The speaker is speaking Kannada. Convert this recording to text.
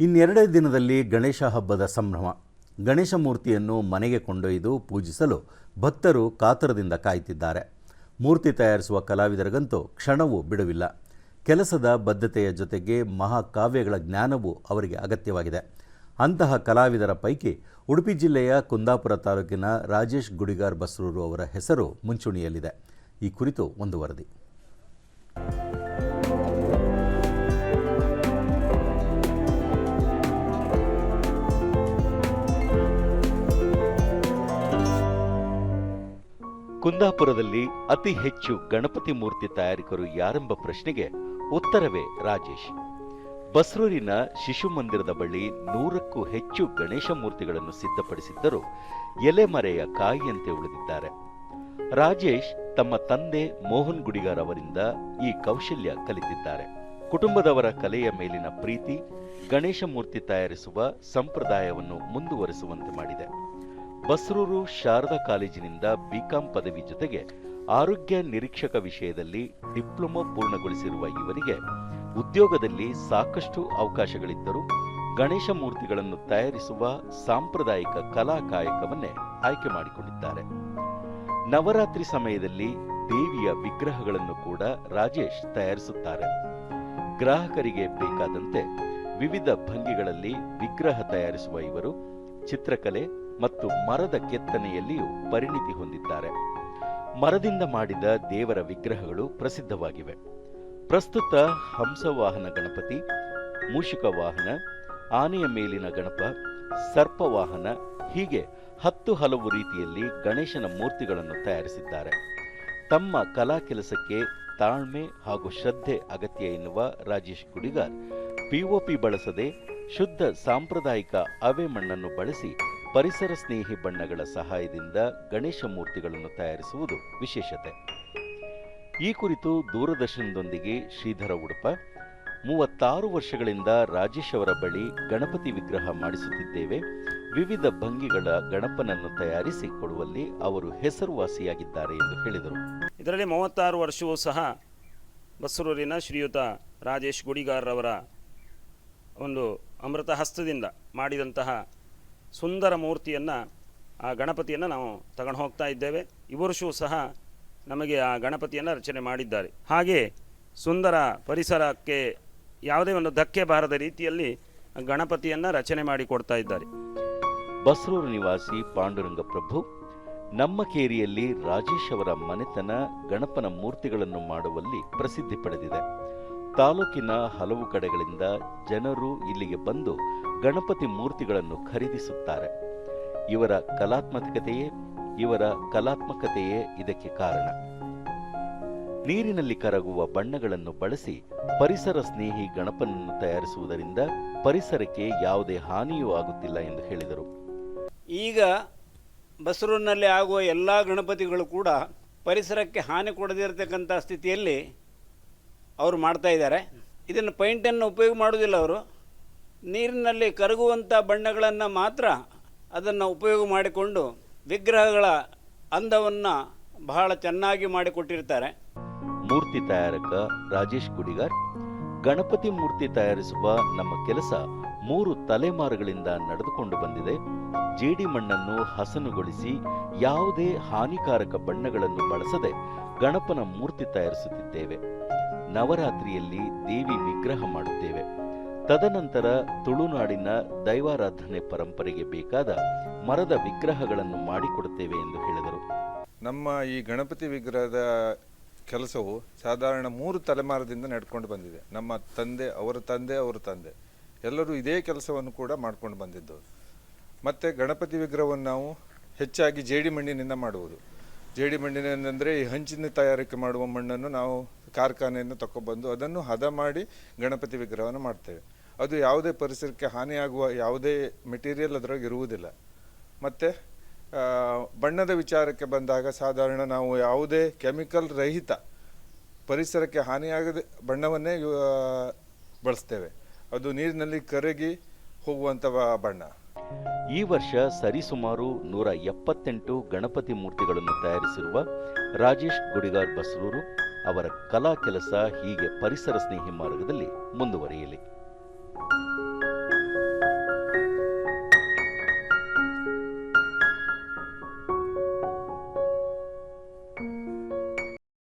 ಇನ್ನೆರಡೇ ದಿನದಲ್ಲಿ ಗಣೇಶ ಹಬ್ಬದ ಸಂಭ್ರಮ. ಗಣೇಶ ಮೂರ್ತಿಯನ್ನು ಮನೆಗೆ ಕೊಂಡೊಯ್ದು ಪೂಜಿಸಲು ಭಕ್ತರು ಕಾತರದಿಂದ ಕಾಯ್ತಿದ್ದಾರೆ. ಮೂರ್ತಿ ತಯಾರಿಸುವ ಕಲಾವಿದರಿಗಂತೂ ಕ್ಷಣವೂ ಬಿಡುವಿಲ್ಲ. ಕೆಲಸದ ಬದ್ಧತೆಯ ಜೊತೆಗೆ ಮಹಾಕಾವ್ಯಗಳ ಜ್ಞಾನವೂ ಅವರಿಗೆ ಅಗತ್ಯವಾಗಿದೆ. ಅಂತಹ ಕಲಾವಿದರ ಪೈಕಿ ಉಡುಪಿ ಜಿಲ್ಲೆಯ ಕುಂದಾಪುರ ತಾಲೂಕಿನ ರಾಜೇಶ್ ಗುಡಿಗಾರ್ ಬಸ್ರೂರು ಅವರ ಹೆಸರು ಮುಂಚೂಣಿಯಲ್ಲಿದೆ. ಈ ಕುರಿತು ಒಂದು ವರದಿ. ಕುಂದಾಪುರದಲ್ಲಿ ಅತಿ ಹೆಚ್ಚು ಗಣಪತಿ ಮೂರ್ತಿ ತಯಾರಿಕರು ಯಾರೆಂಬ ಪ್ರಶ್ನೆಗೆ ಉತ್ತರವೇ ರಾಜೇಶ್. ಬಸ್ರೂರಿನ ಶಿಶು ಮಂದಿರದ ಬಳಿ ನೂರಕ್ಕೂ ಹೆಚ್ಚು ಗಣೇಶ ಮೂರ್ತಿಗಳನ್ನು ಸಿದ್ಧಪಡಿಸಿದ್ದರೂ ಎಲೆಮರೆಯ ಕಾಯಿಯಂತೆ ಉಳಿದಿದ್ದಾರೆ. ರಾಜೇಶ್ ತಮ್ಮ ತಂದೆ ಮೋಹನ್ ಗುಡಿಗಾರ್ ಅವರಿಂದ ಈ ಕೌಶಲ್ಯ ಕಲಿತಿದ್ದಾರೆ. ಕುಟುಂಬದವರ ಕಲೆಯ ಮೇಲಿನ ಪ್ರೀತಿ, ಗಣೇಶ ಮೂರ್ತಿ ತಯಾರಿಸುವ ಸಂಪ್ರದಾಯವನ್ನು ಮುಂದುವರಿಸುವಂತೆ ಮಾಡಿದೆ. ಬಸ್ರೂರು ಶಾರದಾ ಕಾಲೇಜಿನಿಂದ ಬಿಕಾಂ ಪದವಿ ಜೊತೆಗೆ ಆರೋಗ್ಯ ನಿರೀಕ್ಷಕ ವಿಷಯದಲ್ಲಿ ಡಿಪ್ಲೊಮಾ ಪೂರ್ಣಗೊಳಿಸಿರುವ ಇವರಿಗೆ ಉದ್ಯೋಗದಲ್ಲಿ ಸಾಕಷ್ಟು ಅವಕಾಶಗಳಿದ್ದರೂ ಗಣೇಶ ಮೂರ್ತಿಗಳನ್ನು ತಯಾರಿಸುವ ಸಾಂಪ್ರದಾಯಿಕ ಕಲಾ ಕಾಯಕವನ್ನೇ ಆಯ್ಕೆ ಮಾಡಿಕೊಂಡಿದ್ದಾರೆ. ನವರಾತ್ರಿ ಸಮಯದಲ್ಲಿ ದೇವಿಯ ವಿಗ್ರಹಗಳನ್ನು ಕೂಡ ರಾಜೇಶ್ ತಯಾರಿಸುತ್ತಾರೆ. ಗ್ರಾಹಕರಿಗೆ ಬೇಕಾದಂತೆ ವಿವಿಧ ಭಂಗಿಗಳಲ್ಲಿ ವಿಗ್ರಹ ತಯಾರಿಸುವ ಇವರು ಚಿತ್ರಕಲೆ ಮತ್ತು ಮರದ ಕೆತ್ತನೆಯಲ್ಲಿಯೂ ಪರಿಣಿತಿ ಹೊಂದಿದ್ದಾರೆ. ಮರದಿಂದ ಮಾಡಿದ ದೇವರ ವಿಗ್ರಹಗಳು ಪ್ರಸಿದ್ಧವಾಗಿವೆ. ಪ್ರಸ್ತುತ ಹಂಸವಾಹನ ಗಣಪತಿ ಮೂಷಿಕ ವಾಹನ ಆನೆಯ ಮೇಲಿನ ಗಣಪ, ಸರ್ಪವಾಹನ, ಹೀಗೆ ಹತ್ತು ಹಲವು ರೀತಿಯಲ್ಲಿ ಗಣೇಶನ ಮೂರ್ತಿಗಳನ್ನು ತಯಾರಿಸಿದ್ದಾರೆ. ತಮ್ಮ ಕಲಾ ಕೆಲಸಕ್ಕೆ ತಾಳ್ಮೆ ಹಾಗೂ ಶ್ರದ್ಧೆ ಅಗತ್ಯ ಎನ್ನುವ ರಾಜೇಶ್ ಗುಡಿಗಾರ್ ಪಿಒಪಿ ಬಳಸದೆ ಶುದ್ಧ ಸಾಂಪ್ರದಾಯಿಕ ಅವೆ ಮಣ್ಣನ್ನು ಬಳಸಿ ಪರಿಸರ ಸ್ನೇಹಿ ಬಣ್ಣಗಳ ಸಹಾಯದಿಂದ ಗಣೇಶ ಮೂರ್ತಿಗಳನ್ನು ತಯಾರಿಸುವುದು ವಿಶೇಷತೆ. ಈ ಕುರಿತು ದೂರದರ್ಶನದೊಂದಿಗೆ ಶ್ರೀಧರ ಉಡುಪ, ಮೂವತ್ತಾರು ವರ್ಷಗಳಿಂದ ರಾಜೇಶ್ ಅವರ ಬಳಿ ಗಣಪತಿ ವಿಗ್ರಹ ಮಾಡಿಸುತ್ತಿದ್ದೇವೆ. ವಿವಿಧ ಭಂಗಿಗಳ ಗಣಪನನ್ನು ತಯಾರಿಸಿ ಕೊಡುವಲ್ಲಿ ಅವರು ಹೆಸರುವಾಸಿಯಾಗಿದ್ದಾರೆ ಎಂದು ಹೇಳಿದರು. ಇದರಲ್ಲಿ ಮೂವತ್ತಾರು ವರ್ಷವೂ ಸಹ ಬಸರೂರಿನ ಶ್ರೀಯುತ ರಾಜೇಶ್ ಗುಡಿಗಾರ್ರವರ ಒಂದು ಅಮೃತ ಹಸ್ತದಿಂದ ಮಾಡಿದಂತಹ ಸುಂದರ ಮೂರ್ತಿಯನ್ನು, ಆ ಗಣಪತಿಯನ್ನು ನಾವು ತಗೊಂಡು ಹೋಗ್ತಾ ಇದ್ದೇವೆ. ಈ ವರ್ಷವೂ ಸಹ ನಮಗೆ ಆ ಗಣಪತಿಯನ್ನು ರಚನೆ ಮಾಡಿದ್ದಾರೆ. ಹಾಗೆ ಸುಂದರ ಪರಿಸರಕ್ಕೆ ಯಾವುದೇ ಒಂದು ಧಕ್ಕೆ ಬಾರದ ರೀತಿಯಲ್ಲಿ ಗಣಪತಿಯನ್ನು ರಚನೆ ಮಾಡಿ ಕೊಡ್ತಾ ಇದ್ದಾರೆ. ಬಸ್ರೂರು ನಿವಾಸಿ ಪಾಂಡುರಂಗ ಪ್ರಭು ನಮ್ಮ ಕೇರಿಯಲ್ಲಿ ರಾಜೇಶ್ ಅವರ ಮನೆತನ ಗಣಪನ ಮೂರ್ತಿಗಳನ್ನು ಮಾಡುವಲ್ಲಿ ಪ್ರಸಿದ್ಧಿ ಪಡೆದಿದೆ. ತಾಲೂಕಿನ ಹಲವು ಕಡೆಗಳಿಂದ ಜನರು ಇಲ್ಲಿಗೆ ಬಂದು ಗಣಪತಿ ಮೂರ್ತಿಗಳನ್ನು ಖರೀದಿಸುತ್ತಾರೆ. ಇವರ ಕಲಾತ್ಮಕತೆಯೇ ಇವರ ಕಲಾತ್ಮಕತೆಯೇ ಇದಕ್ಕೆ ಕಾರಣ. ನೀರಿನಲ್ಲಿ ಕರಗುವ ಬಣ್ಣಗಳನ್ನು ಬಳಸಿ ಪರಿಸರ ಸ್ನೇಹಿ ಗಣಪನನ್ನು ತಯಾರಿಸುವುದರಿಂದ ಪರಿಸರಕ್ಕೆ ಯಾವುದೇ ಹಾನಿಯೂ ಆಗುತ್ತಿಲ್ಲ ಎಂದು ಹೇಳಿದರು. ಈಗ ಬಸರೂರಿನಲ್ಲಿ ಆಗುವ ಎಲ್ಲ ಗಣಪತಿಗಳು ಕೂಡ ಪರಿಸರಕ್ಕೆ ಹಾನಿ ಕೊಡದಿರತಕ್ಕಂಥ ಸ್ಥಿತಿಯಲ್ಲಿ ಅವರು ಮಾಡ್ತಾ ಇದ್ದಾರೆ. ಇದನ್ನು ಪೈಂಟನ್ನು ಉಪಯೋಗ ಮಾಡೋದಿಲ್ಲ ಅವರು. ನೀರಿನಲ್ಲಿ ಕರಗುವಂಥ ಬಣ್ಣಗಳನ್ನು ಮಾತ್ರ ಅದನ್ನು ಉಪಯೋಗ ಮಾಡಿಕೊಂಡು ವಿಗ್ರಹಗಳ ಅಂದವನ್ನು ಬಹಳ ಚೆನ್ನಾಗಿ ಮಾಡಿಕೊಟ್ಟಿರ್ತಾರೆ. ಮೂರ್ತಿ ತಯಾರಕ ರಾಜೇಶ್ ಗುಡಿಗಾರ್, ಗಣಪತಿ ಮೂರ್ತಿ ತಯಾರಿಸುವ ನಮ್ಮ ಕೆಲಸ ಮೂರು ತಲೆಮಾರುಗಳಿಂದ ನಡೆದುಕೊಂಡು ಬಂದಿದೆ. ಜೇಡಿ ಮಣ್ಣನ್ನು ಹಸನುಗೊಳಿಸಿ ಯಾವುದೇ ಹಾನಿಕಾರಕ ಬಣ್ಣಗಳನ್ನು ಬಳಸದೆ ಗಣಪನ ಮೂರ್ತಿ ತಯಾರಿಸುತ್ತಿದ್ದೇವೆ. ನವರಾತ್ರಿಯಲ್ಲಿ ದೇವಿ ವಿಗ್ರಹ ಮಾಡುತ್ತೇವೆ. ತದನಂತರ ತುಳುನಾಡಿನ ದೈವಾರಾಧನೆ ಪರಂಪರೆಗೆ ಬೇಕಾದ ಮರದ ವಿಗ್ರಹಗಳನ್ನು ಮಾಡಿಕೊಡುತ್ತೇವೆ ಎಂದು ಹೇಳಿದರು. ನಮ್ಮ ಈ ಗಣಪತಿ ವಿಗ್ರಹದ ಕೆಲಸವು ಸಾಧಾರಣ ಮೂರು ತಲೆಮಾರದಿಂದ ನಡ್ಕೊಂಡು ಬಂದಿದೆ. ನಮ್ಮ ತಂದೆ, ಅವರ ತಂದೆ ಅವರ ತಂದೆ. ಎಲ್ಲರೂ ಇದೇ ಕೆಲಸವನ್ನು ಕೂಡ ಮಾಡ್ಕೊಂಡು ಬಂದಿದ್ದು. ಮತ್ತು ಗಣಪತಿ ವಿಗ್ರಹವನ್ನು ನಾವು ಹೆಚ್ಚಾಗಿ ಜೇಡಿ ಮಣ್ಣಿನಿಂದ ಮಾಡುವುದು. ಜೇಡಿ ಮಣ್ಣಿನಿಂದಂದರೆ ಈ ಹಂಚಿನ ತಯಾರಿಕೆ ಮಾಡುವ ಮಣ್ಣನ್ನು ನಾವು ಕಾರ್ಖಾನೆಯನ್ನು ತಗೊಬಂದು ಅದನ್ನು ಹದ ಮಾಡಿ ಗಣಪತಿ ವಿಗ್ರಹವನ್ನು ಮಾಡ್ತೇವೆ. ಅದು ಯಾವುದೇ ಪರಿಸರಕ್ಕೆ ಹಾನಿಯಾಗುವ ಯಾವುದೇ ಮೆಟೀರಿಯಲ್ ಅದರೊಳಗೆ ಇರುವುದಿಲ್ಲ. ಮತ್ತು ಬಣ್ಣದ ವಿಚಾರಕ್ಕೆ ಬಂದಾಗ ಸಾಧಾರಣ ನಾವು ಯಾವುದೇ ಕೆಮಿಕಲ್ ರಹಿತ ಪರಿಸರಕ್ಕೆ ಹಾನಿಯಾಗದ ಬಣ್ಣವನ್ನೇ ಬಳಸ್ತೇವೆ. ಅದು ನೀರಿನಲ್ಲಿ ಕರಗಿ ಹೋಗುವಂಥ ಬಣ್ಣ. ಈ ವರ್ಷ ಸರಿಸುಮಾರು ನೂರ ಎಪ್ಪತ್ತೆಂಟು ಗಣಪತಿ ಮೂರ್ತಿಗಳನ್ನು ತಯಾರಿಸಿರುವ ರಾಜೇಶ್ ಗುಡಿಗಾರ್ ಬಸರೂರು ಅವರ ಕಲಾ ಕೆಲಸ ಹೀಗೆ ಪರಿಸರ ಸ್ನೇಹಿ ಮಾರ್ಗದಲ್ಲಿ ಮುಂದುವರಿಯಲಿ.